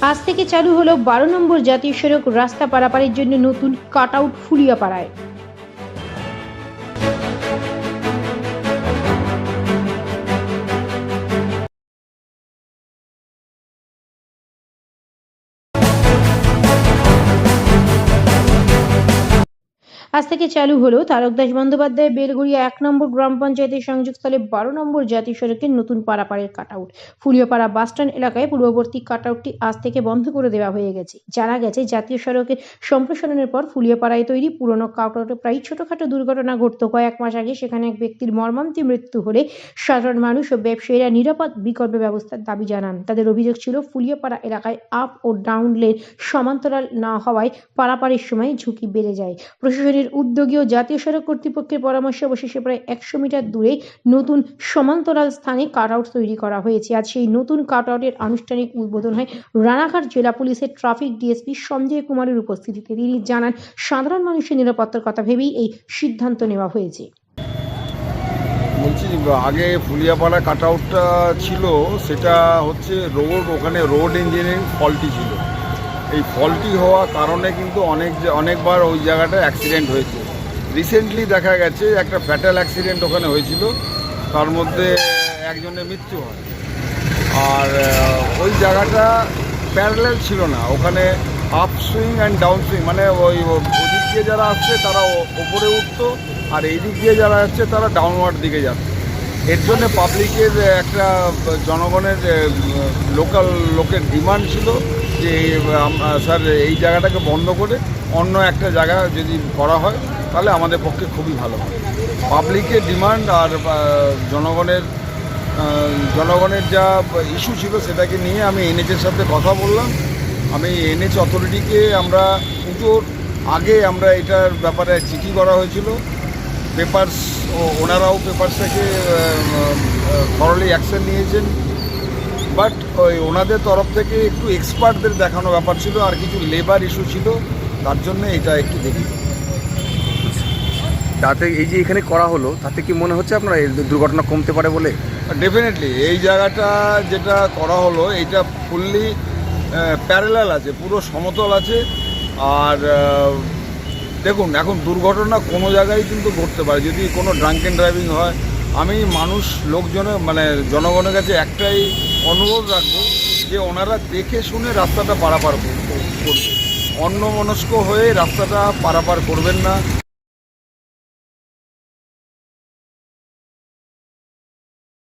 আজ থেকে চালু হলো বারো নম্বর জাতীয় সড়ক রাস্তা পারাপারের জন্য নতুন কাট আউট ফুলিয়াপাড়ায়। আজ থেকে চালু হলো তারকদাস বন্দ্যোপাধ্যায় বেলগুড়িয়া এক নম্বর গ্রাম পঞ্চায়েতের সংযোগস্থলে বারো নম্বর জাতীয় সড়কের নতুন পারাপাড়ের কাট আউট ফুলিয়াপাড়া বাসস্ট্যান্ড এলাকায় পূর্ববর্তী কাট আউটটি আজ থেকে বন্ধ করে দেওয়া হয়ে গেছে। জানা গেছে, জাতীয় সড়কের সম্প্রসারণের পর ফুলিয়াপাড়ায় তৈরি পুরনো কাট আউটে প্রায় ছোটখাটো দুর্ঘটনা ঘটত। কয়েক মাস আগে সেখানে এক ব্যক্তির মর্মান্তিক মৃত্যু হলে সাধারণ মানুষ ও ব্যবসায়ীরা নিরাপদ বিকল্প ব্যবস্থার দাবি জানান। তাদের অভিযোগ ছিল, ফুলিয়াপাড়া এলাকায় আপ ও ডাউন লেন সমান্তরাল না হওয়ায় পারাপারের সময় ঝুঁকি বেড়ে যায়। প্রশাসনের উদ্যোগী জাতীয় সড়ক কর্তৃপক্ষের পরামর্শে অবশেষে প্রায় একশো মিটার দূরে নতুন সমান্তরাল স্থানে কাট আউট তৈরি করা হয়েছে। আজ সেই নতুন কাট আউটের আনুষ্ঠানিক উদ্বোধন হয় রানাঘাট জেলা পুলিশের ট্রাফিক ডিএসপি সঞ্জয় কুমারের উপস্থিতিতে। তিনি জানান, সাধারণ মানুষের নিরাপত্তার কথা ভেবেই এই সিদ্ধান্ত নেওয়া হয়েছে। বলছি, আগে ফুলিয়াপাড়া কাট আউটটা ছিল, সেটা হচ্ছে রোড, ওখানে রোড ইঞ্জিনিয়ারিং ফল্টি ছিল। এই ফল্টি হওয়া কারণে কিন্তু অনেক অনেকবার ওই জায়গাটা অ্যাক্সিডেন্ট হয়েছে। রিসেন্টলি দেখা গেছে, একটা ফ্যাটাল অ্যাক্সিডেন্ট ওখানে হয়েছিল। তার মধ্যে একজনের মৃত্যু হয়। আর ওই জায়গাটা প্যারালাল ছিল না। ওখানে up swing and down swing মানে ওই ওদিক দিয়ে যারা আসছে, তারা ওপরে উঠতো, আর এই দিক দিয়ে যারা আসছে, তারা ডাউনওয়ার্ড দিকে যাচ্ছে। এর জন্য পাবলিকের একটা, জনগণের লোকাল লোকের ডিমান্ড ছিল। যে স্যার, এই জায়গাটাকে বন্ধ করে অন্য একটা জায়গা যদি করা হয়, তাহলে আমাদের পক্ষে খুবই ভালো হয়। পাবলিকের ডিমান্ড আর জনগণের জনগণের যা ইস্যু ছিল সেটাকে নিয়ে আমি এনএচের সাথে কথা বললাম। আমি এনএচ অথরিটিকে আমরা পুজোর আগে আমরা এটার ব্যাপারে চিঠি করা হয়েছিল। পেপারস ওনারাও পেপারসটাকে থরলি অ্যাকশন নিয়েছেন। বাট ওই ওনাদের তরফ থেকে একটু এক্সপার্টদের দেখানো ব্যাপার ছিল আর কিছু লেবার ইস্যু ছিল তার জন্য এটা একটু দেখি তাতে এই যে এখানে করা হলো তাতে কি মনে হচ্ছে আপনার এই দুর্ঘটনা কমতে পারে বলে? ডেফিনেটলি এই জায়গাটা যেটা করা হলো এটা ফুললি প্যারালাল আছে পুরো সমতল আছে। আর দেখুন এখন দুর্ঘটনা কোনো জায়গায় কিন্তু ঘটতে পারে। যদি কোনো ড্রাঙ্কেন ড্রাইভিং হয় আমি মানুষ লোকজনের মানে জনগণের কাছে একটাই অনুরোধ রাখব যে ওনারা দেখে শুনে রাস্তাটা পারাপার কর- করবে অন্যমনস্ক হয়ে রাস্তাটা পারাপার করবেন না।